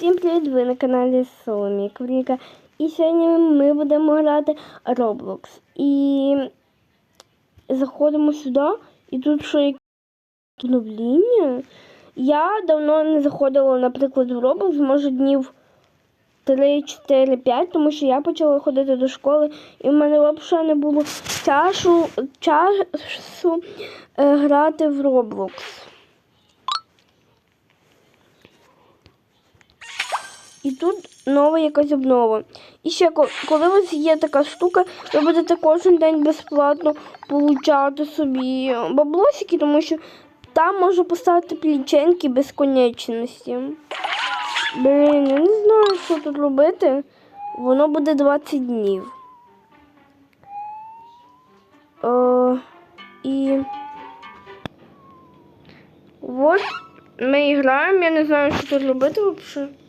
Всім привіт! Ви на каналі Соломія Квріка. І сьогодні ми будемо грати Roblox. І заходимо сюди, і тут що якесь оновлення. Я давно не заходила, наприклад, в Roblox, може днів 3, 4, 5, тому що я почала ходити до школи, і в мене взагалі не було часу, часу е, грати в Roblox. І тут нова якась обнова. І ще коли у вас є така штука, ви будете кожен день безплатно получати собі баблосики, тому що там можна поставити пліченьки безконечності. Блін, я не знаю, що тут робити. Воно буде 20 днів. Е, і от ми граємо, я не знаю, що тут робити взагалі.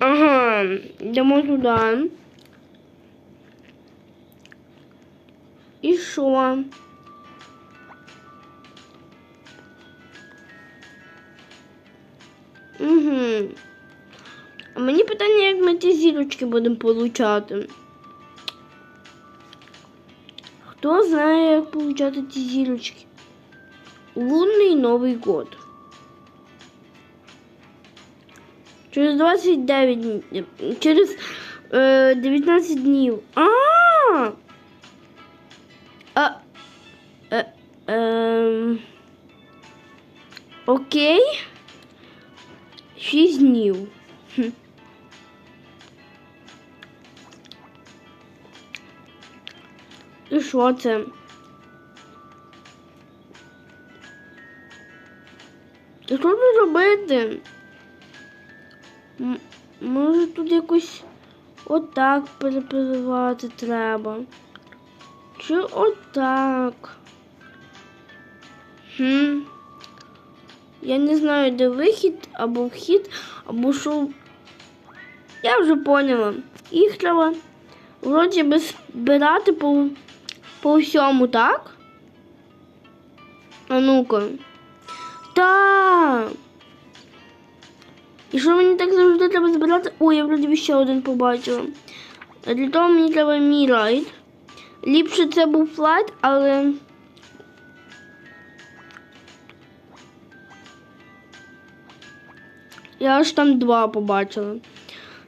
Ага, йдемо туди. І що? Угу. А мені питання, як ми ті зірочки будемо получати. Хто знає, як получати ті зірочки? Лунний Новий год. Через 29 днів. Через е, 19 днів. А! А. Е, ем, окей. 6 днів. І що це? І що тут робити? Може тут якось отак перепливати треба. Чи отак? Хм. Я не знаю, де вихід, або вхід, або що. Я вже поняла. Їх треба вроді би збирати по, по всьому, так? А ну-ка. Так. І що мені так завжди треба збирати? Ой, я вроді ще один побачила. Для того мені треба мій райд. Ліпше це був флайт, але. Я аж там два побачила.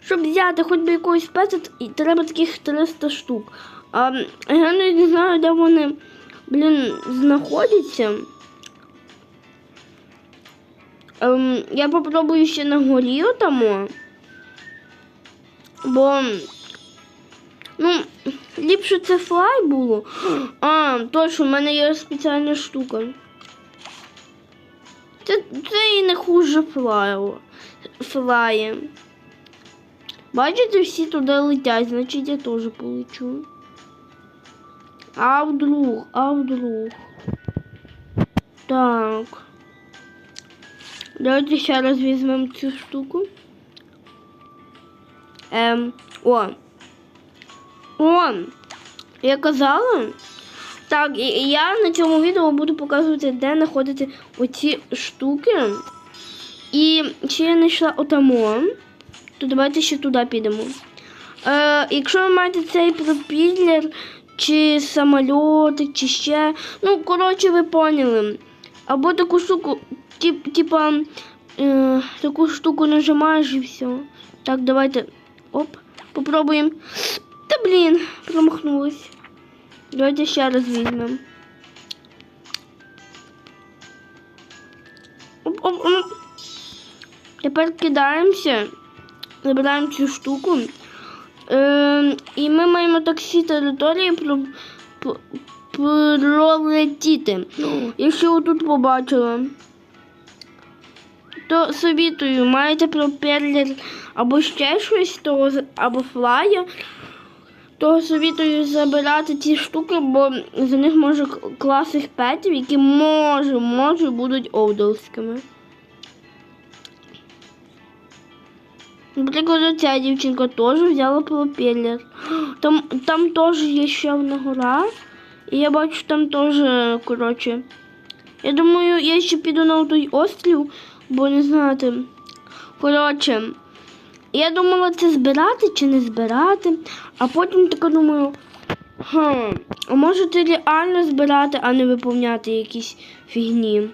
Щоб взяти хоч би якогось пета, треба таких 300 штук. А я не знаю, де вони, блін, знаходяться. Ем, я попробую ще на горі отамо. Бо. Ну, ліпше це флай було. А, точно, в мене є спеціальна штука. Це, це і не хуже флаю. Флає. Бачите, всі туди летять, значить я теж полечу. А вдруг, а вдруг. Так. Давайте ще раз візьмемо цю штуку. Ем, о. О! Я казала. Так, і я на цьому відео буду показувати, де знаходити оці штуки. І ще я знайшла отамо, то давайте ще туди підемо. Е, якщо ви маєте цей пропіллер, чи самольотик, чи ще. Ну, коротше, ви поняли. Або таку штуку, тип, типа, е, таку штуку нажимаєш і все. Так, давайте. Оп, попробуємо. Та блін, промахнулась. Давайте ще раз візьмемо. Оп, оп, оп. Тепер кидаємося, забираємо цю штуку. Е, і ми маємо так всі території про, про, пролетіти. Якщо ви тут побачила, то совітую, маєте пропеллер або ще щось, то, або флая, то совітую забирати ці штуки, бо за них може класних петів, які може, може будуть овдовськими. Наприклад, ця дівчинка теж взяла пропеллер. Там, там теж є ще одна гора. І я бачу там теж, коротше. Я думаю, я ще піду на той острів, бо не знати. Коротше, я думала, це збирати чи не збирати, а потім така думаю, хм, а може це реально збирати, а не виповняти якісь фігні.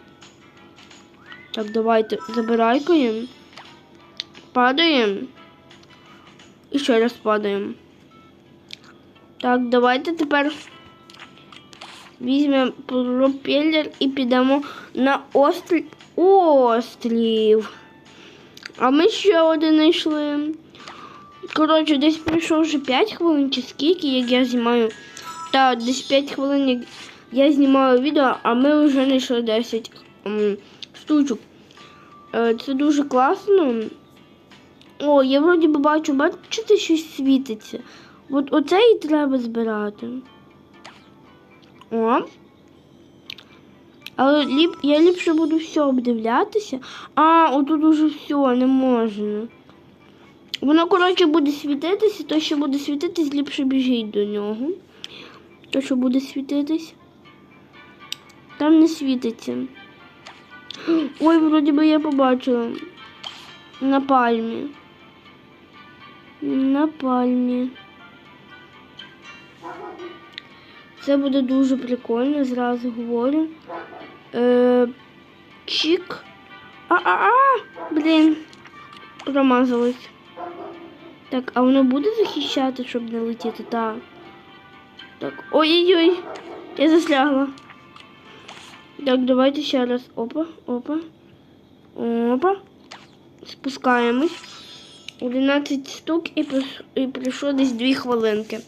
Так, давайте забирайкаємо. Падаємо. І ще раз падаємо. Так, давайте тепер візьмемо пропеллер і підемо на острів. Острів. А ми ще один знайшли. Коротше, десь пройшло вже 5 хвилин чи скільки, як я знімаю. Та десь 5 хвилин, як я знімаю відео, а ми вже знайшли 10 м, штучок. Е, Це дуже класно. О, я вроді би бачу, бачите, щось світиться. От оце і треба збирати. О. Але ліп, я ліпше буду все обдивлятися. А, отут уже все, не можна. Воно, коротше, буде світитися, то, що буде світитись, ліпше біжіть до нього. То, що буде світитись. Там не світиться. Ой, вроді би я побачила. На пальмі. На пальмі. Це буде дуже прикольно, зразу говорю. Е, чик. А-а-а! Блін. Промазалась. Так, а воно буде захищати, щоб не летіти? Так. Так. Ой-ой-ой. Я застрягла. Так, давайте ще раз. Опа, опа. Опа. Спускаємось. 11 штук і, і пройшло десь 2 хвилинки.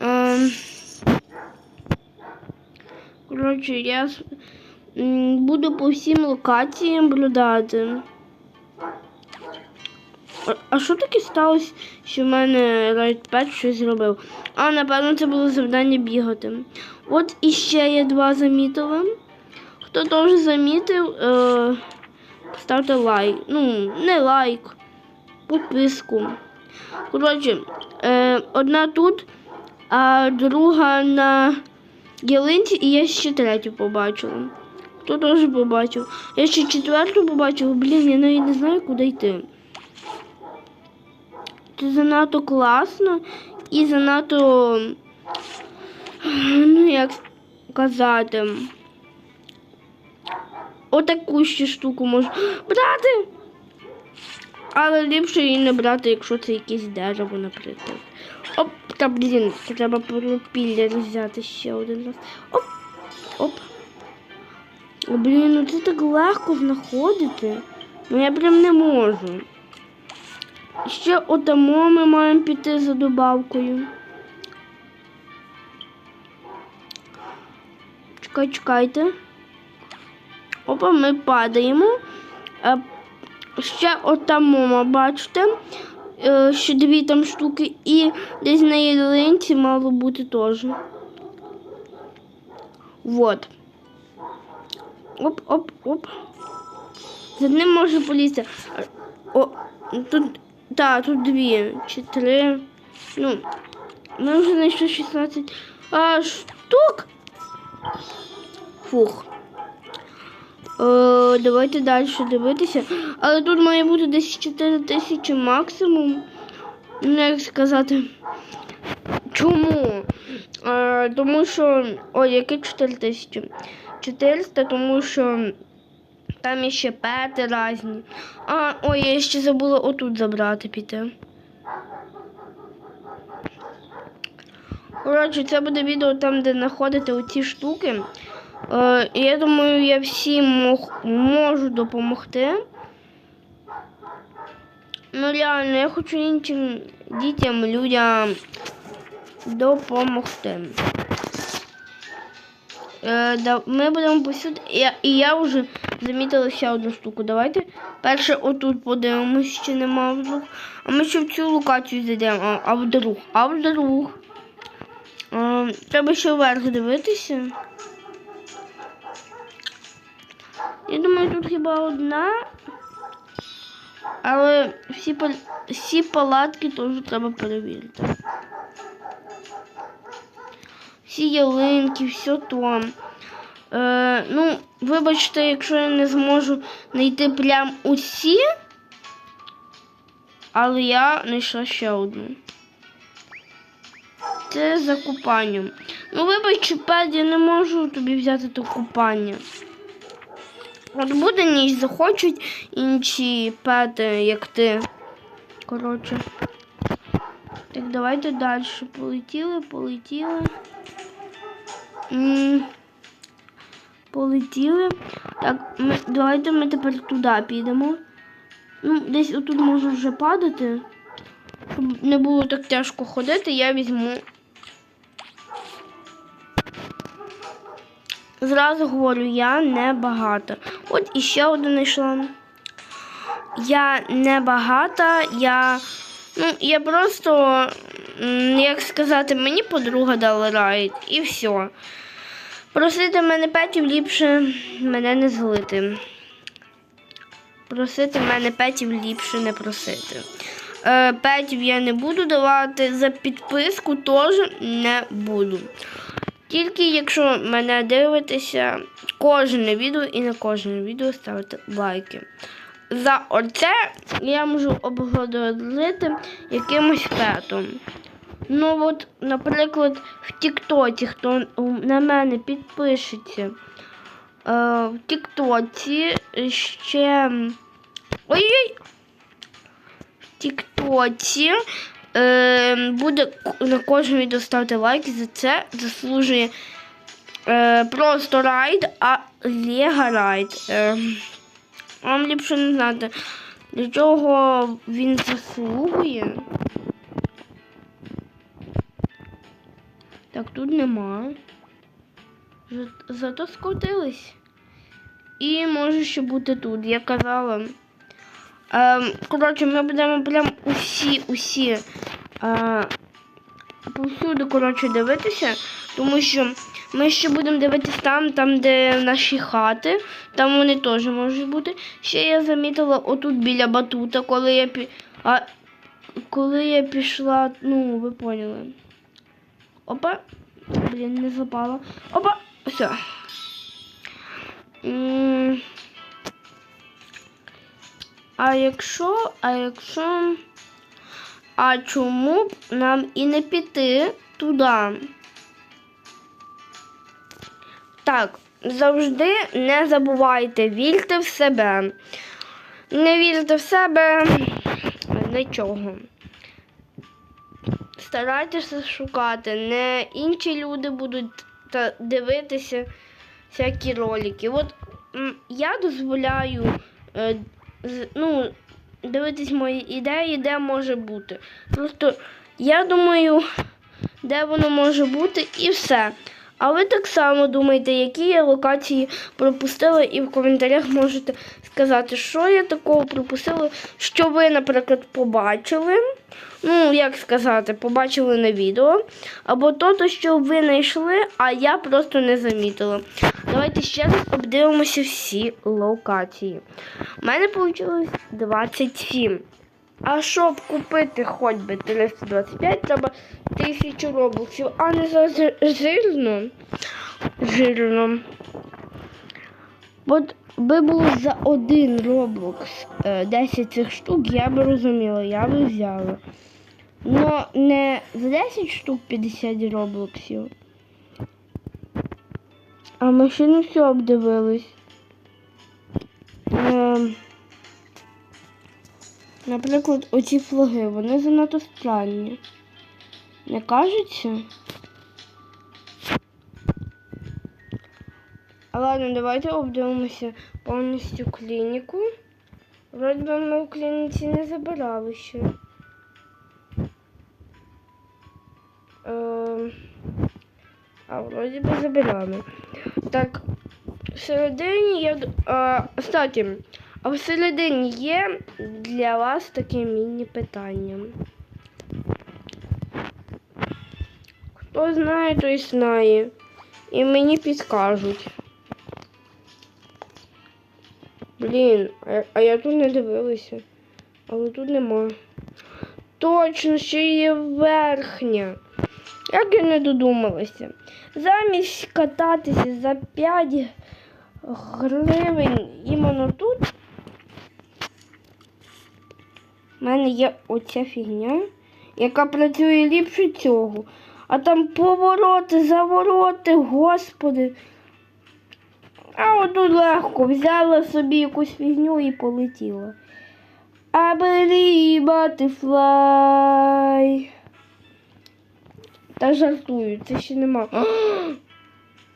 Ем... Коротше, я буду по всім локаціям блюдати. А- що таке сталося, що в мене райтпет щось зробив? А, напевно, це було завдання бігати. От іще я два замітила. Хто теж замітив, е, ставте лайк. Ну, не лайк, підписку. Коротше, е, одна тут, а друга на ялинці, і я ще третю побачила. Хто теж побачив? Я ще четверту побачила, блін, я навіть не знаю, куди йти. Це занадто класно і занадто, ну як казати, отаку ще штуку можна брати. Але ліпше її не брати, якщо це якесь дерево, наприклад. Оп, та блін, треба пропіллер взяти ще один раз. Оп, оп. Блін, ну це так легко знаходити. Ну я прям не можу. Ще отамо ми маємо піти за добавкою. Чекай, чекайте. Опа, ми падаємо. Е, Ще отамо, бачите, е, ще дві там штуки, і десь на ялинці мало бути теж. Вот. Оп, оп, оп. За ним може полізти. О, тут, так, тут дві чи три. Ну, ми вже знайшли 16 а, штук. Фух. Е, давайте далі дивитися. Але тут має бути десь 4 тисячі максимум. Ну, як сказати. Чому? Е, тому що. Ой, яке 4 тисячі? 400, тому що там ще пети різні. А, ой, я ще забула отут забрати піти. Коротше, це буде відео там, де знаходите оці штуки. Е, я думаю, я всім мог, можу допомогти. Ну, реально, я хочу іншим дітям, людям допомогти. Е, ми будемо посюди. І я, вже замітила ще одну штуку. Давайте перше отут подивимось, чи нема вдруг. А ми ще в цю локацію зайдемо, а, а вдруг, а вдруг. Е, треба ще вверх дивитися. Я думаю, тут хіба одна. Але всі, всі палатки теж треба перевірити. Всі ялинки, все там. Е, ну, вибачте, якщо я не зможу знайти прям усі. Але я знайшла ще одну. Це за купанням. Ну, вибач, Пед, я не можу тобі взяти то купання. От буде ніч, захочуть інші пети, як ти. Коротше. Так, давайте далі. Полетіли, полетіли. Полетіли. Так, ми, давайте ми тепер туди підемо. Ну, десь отут можу вже падати. Щоб не було так тяжко ходити, я візьму. Зразу говорю, я не багата. От іще один знайшла. Я не багата, я. Ну, я просто, як сказати, мені подруга дала райд і все. Просити мене петів ліпше мене не злити. Просити мене петів ліпше не просити. Е, петів я не буду давати, за підписку теж не буду. Тільки якщо мене дивитеся кожне відео і на кожне відео ставити лайки. За оце я можу обговорити якимось петом. Ну от, наприклад, в Тіктоці, хто на мене підпишеться, е, в Тіктоці ще. Ой-ой! В Тіктоці е, буде на кожне відео ставити лайк, за це заслужує е, просто райд, а Лего райд. Вам ліпше не знати, для чого він заслугує. Так, тут нема. Зато скотились. І може ще бути тут, я казала. Ем, коротше, ми будемо прям усі, усі е, повсюди, коротше, дивитися, тому що ми ще будемо дивитися там, там, де наші хати, там вони теж можуть бути. Ще я замітила отут біля батута, коли я пі... а, коли я пішла, ну, ви поняли. Опа. Блін, не запала. Опа! Все. А якщо, а якщо. А чому б нам і не піти туди? Так, завжди не забувайте, вірте в себе. Не вірте в себе нічого. Старайтеся шукати. Не інші люди будуть дивитися всякі ролики. От я дозволяю е, ну, дивитись мої ідеї, де може бути. Просто я думаю, де воно може бути, і все. А ви так само думаєте, які я локації пропустила, і в коментарях можете сказати, що я такого пропустила, що ви, наприклад, побачили. Ну, як сказати, побачили на відео. Або то, що ви знайшли, а я просто не замітила. Давайте ще раз обдивимося всі локації. У мене вийшло 27. А щоб купити хоч би 325, треба 1000 робоксів, а не за жи- жирно. Жирно. От би було за один роблокс е, 10 цих штук, я би розуміла, я би взяла. Но не за 10 штук 50 роблоксів. А ми ще все обдивились. Ем, Наприклад, оці флаги, вони занадто странні. Не кажеться? А ладно, давайте обдивимося повністю клініку. Вроді би ми в клініці не забирали ще. Ем, а вроді би забирали. Так, всередині я. А, кстати, а всередині є для вас таке міні-питання. Хто знає, той знає. І мені підкажуть. Блін, а, я- тут не дивилася. Але тут нема. Точно, ще є верхня. Як я не додумалася. Замість кататися за 5 гривень іменно тут. У мене є оця фігня, яка працює ліпше цього. А там повороти, завороти, господи. А отут легко взяла собі якусь фігню і полетіла. I believe butterfly. Та жартую, це ще нема.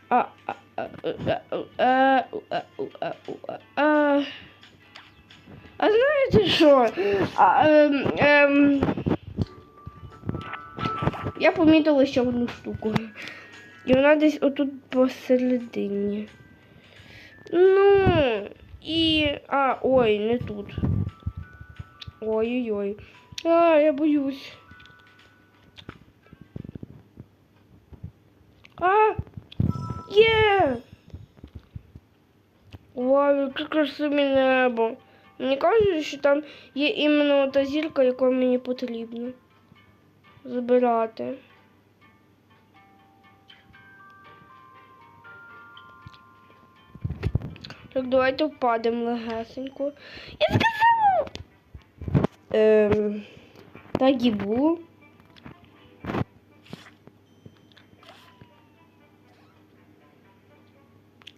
А, а, а, а, а, а, а, а, а, а. Знаєте що? А, ем, ем, я помітила ще одну штуку. І вона десь отут посередині. Ну, і. А, ой, не тут. Ой-ой-ой. А, я боюсь. А! Є! Вау, яке красиве небо. Мені кажуть, що там є іменно та зірка, яку мені потрібно збирати. Так, давайте впадемо легесенько. Я сказала! Ем, так і було.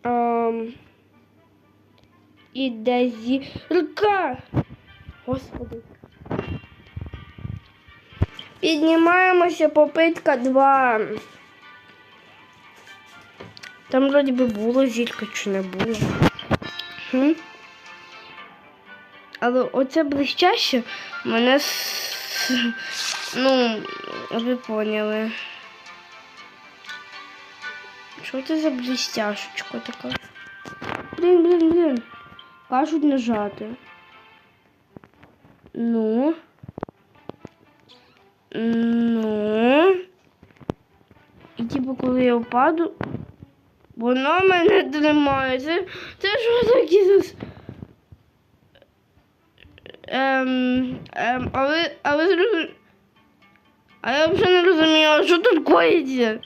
Ем, і де зірка? Господи. Піднімаємося, попитка 2. Там вроді би було зірка чи не було. Хм? Але оце блищаще мене ну, ви поняли. Що це за блістяшечка така? Блін, блін, блін. Кажуть нажати. Ну. Ну. І типу, коли я впаду, воно мене тримає. Це, це що таке за... Ем, ем, але, але зрозум... А я взагалі не розуміла, що тут коїться.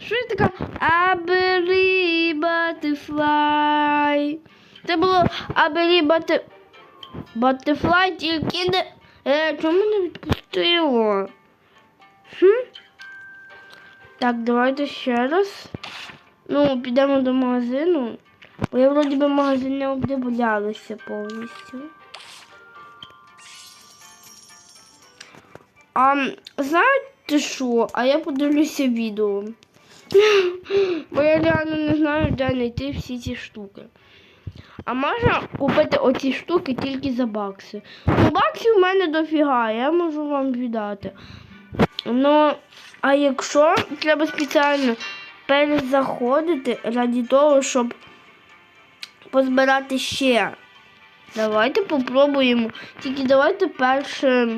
Що я така? Абері батифлай. Це було абері бати... Батифлай, тільки не... Е, чому мене відпустило? Хм? Так, давайте ще раз. Ну, підемо до магазину. Бо я вроді би магазин не обдивлялася повністю. А знаєте що? А я подивлюся відео. Бо я реально не знаю, де знайти всі ці штуки. А можна купити оці штуки тільки за бакси. Ну, баксів в мене дофіга, я можу вам віддати. Ну, а якщо треба спеціально перезаходити раді того, щоб позбирати ще. Давайте попробуємо. Тільки давайте перше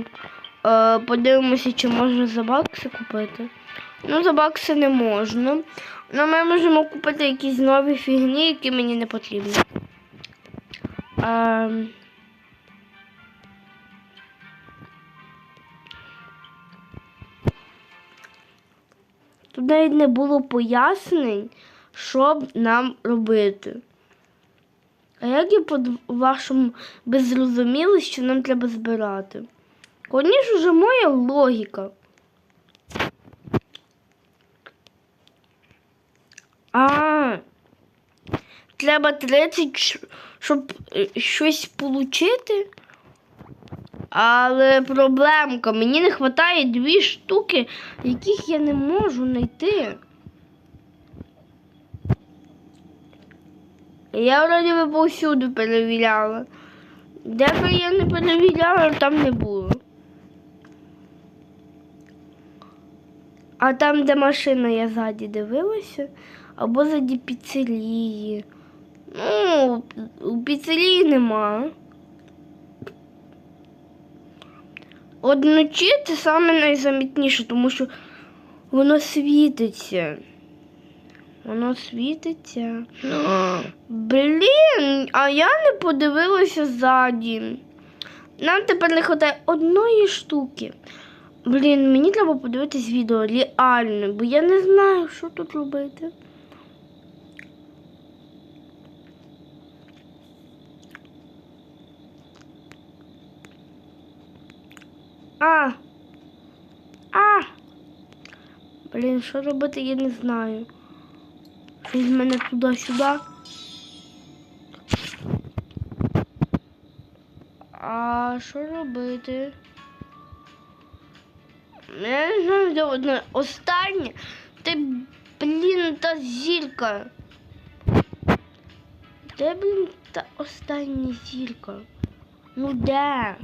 е, подивимося, чи можна за бакси купити. Ну, за бакси не можна. Ну, ми можемо купити якісь нові фігні, які мені не потрібні. Е, Тут навіть не було пояснень, що нам робити. А як я по-вашому би зрозуміли, що нам треба збирати? Коніж уже моя логіка. А, треба 30, щ- щоб е, щось отримати. Але проблемка, мені не вистачає дві штуки, яких я не можу знайти. Я вроді би повсюди перевіряла. Де би я не перевіряла, там не було. А там, де машина, я ззаді дивилася, або ззаді піцерії. Ну, у піцерії нема. От вночі це саме найзамітніше, тому що воно світиться. Воно світиться. Блін, а я не подивилася ззаді. Нам тепер не вистачає одної штуки. Блін, мені треба подивитись відео реально, бо я не знаю, що тут робити. А. А. Блін, що робити, я не знаю. Щось мене туди-сюди. А що робити? Я не знаю, де одне останнє. Ти, блін, та зірка. Де, блін, та остання зірка? Ну де?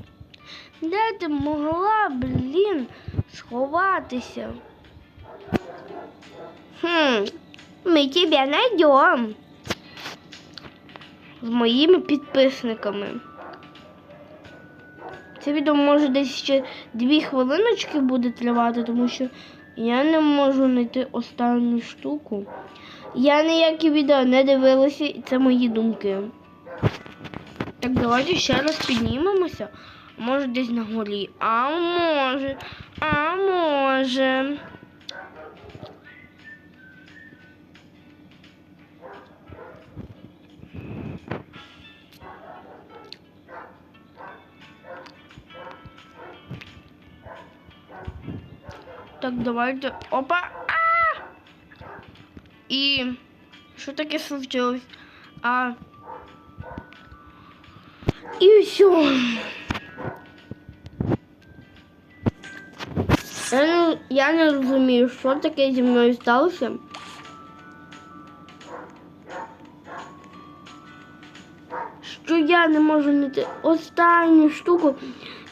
Де ти могла, блін, сховатися? Хм, ми тебе найдемо. З моїми підписниками. Це відео може десь ще дві хвилиночки буде тривати, тому що я не можу знайти останню штуку. Я ніякі відео не дивилася, і це мої думки. Так, давайте ще раз піднімемося. Може десь на горі. А може. А може. Так, давайте. Опа! А! І що таке случилось? А. І все. Я я не розумію, що таке зі мною сталося. Що я не можу знайти останню штуку,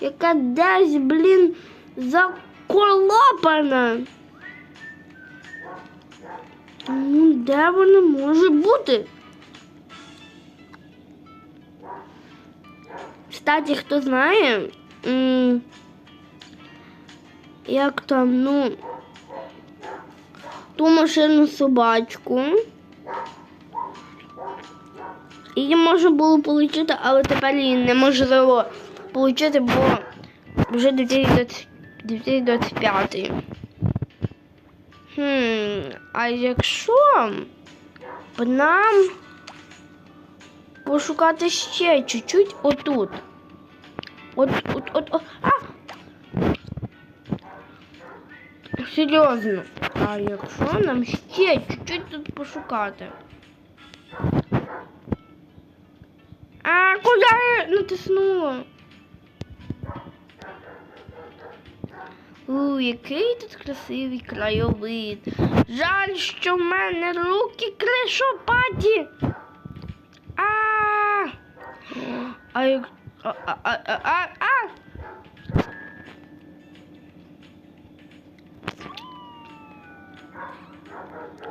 яка десь, блін, заколопана. Ну, де вона може бути? Кстати, хто знає, як там, ну, ту машину собачку. Її можна було отримати, але тепер її неможливо отримати, бо вже 2025. Хм, а якщо б нам пошукати ще чуть-чуть отут. От, от, от, от. А! Серйозно. А якщо нам ще чуть-чуть тут пошукати? А куди я натиснула? У, який тут красивий краєвид. Жаль, що в мене руки кришопаті. А. А як. А, а, а, а, а,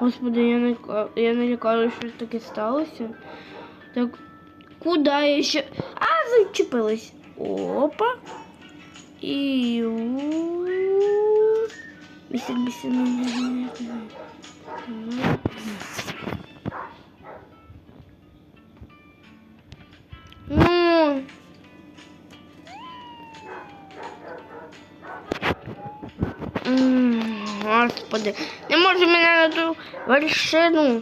Господи, я не, я не лякаю, що таке сталося. Так, куди я ще. А, зачепилась. Опа. І. у- Бісить, бісить. Ну. Господи, не можу мене на ту вершину.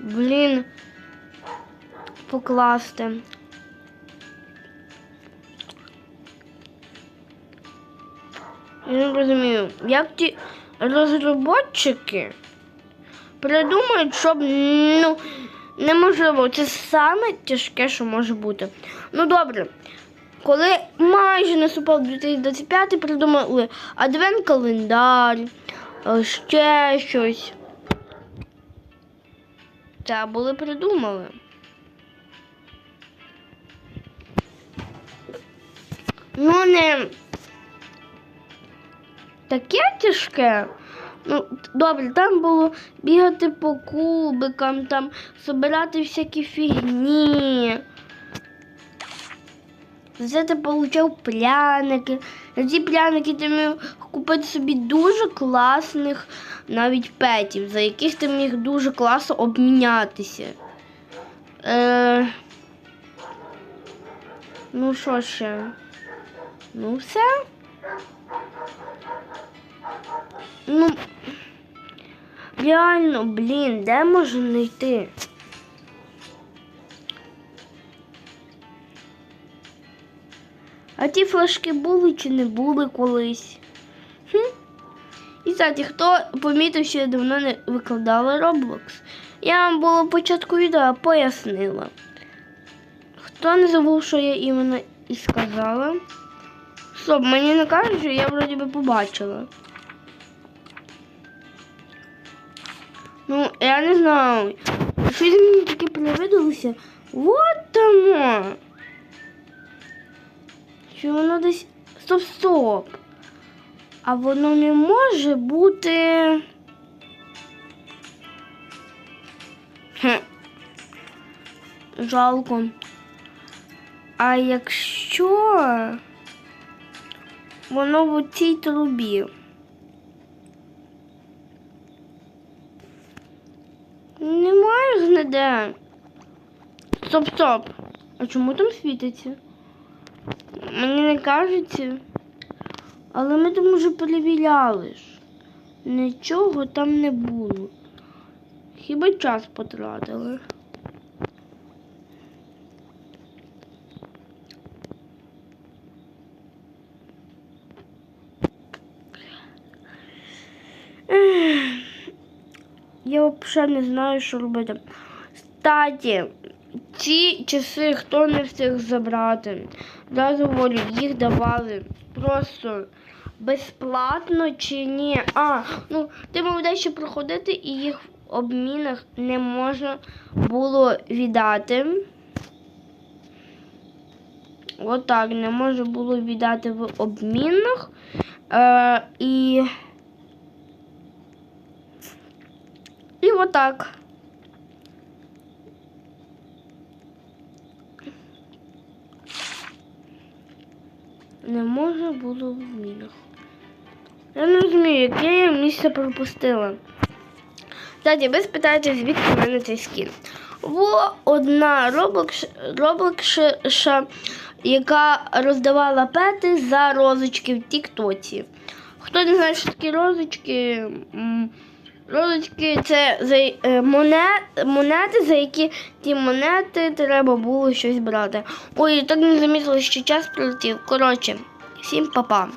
Блін. Покласти. Я не розумію, як ті розробники придумають, щоб ну, неможливо. Це саме тяжке, що може бути. Ну добре. Коли майже наступав 2025, придумали адвент-календар, е, ще щось. Та були придумали. Ну не таке тяжке. Ну, добре, там було бігати по кубикам, там збирати всякі фігні. За це ти получав пряники. Ці пряники ти міг купити собі дуже класних навіть петів, за яких ти міг дуже класно обмінятися. Е... Ну що ще? Ну, все. Ну, реально, блін, де можна знайти? А ті флажки були чи не були колись? Хм. І кстати, хто помітив, що я давно не викладала Roblox, я вам було початку відео пояснила. Хто не забув, що я іменно і сказала. Стоп, мені не кажуть, що я вроді би побачила. Ну, я не знаю. Щось мені таке привидалося. Вот там. Що воно десь. Стоп, стоп. А воно не може бути. Хм. Жалко. А якщо воно в цій трубі? Немає ж ніде. Стоп, стоп. А чому там світиться? Мені не кажеться. Але ми там уже перевіряли ж. Нічого там не було. Хіба час потратили? Я взагалі не знаю, що робити. Кстати, ці часи хто не встиг забрати. Зразу говорю, їх давали просто безплатно чи ні. А, ну ти мав дещо проходити і їх в обмінах не можна було віддати. Отак, не можна було віддати в обмінах. Е, і. І отак. Не можна було в мінах. Я не розумію, яке я місце пропустила. Кстати, ви спитаєте, звідки в мене цей скін. Во одна роблокша, яка роздавала пети за розочки в Тіктоці. Хто не знає, що такі розочки, розочки це за, е, монет, монети, за які ті монети треба було щось брати. Ой, так не замітила, що час прилетів. Коротше, всім па-па.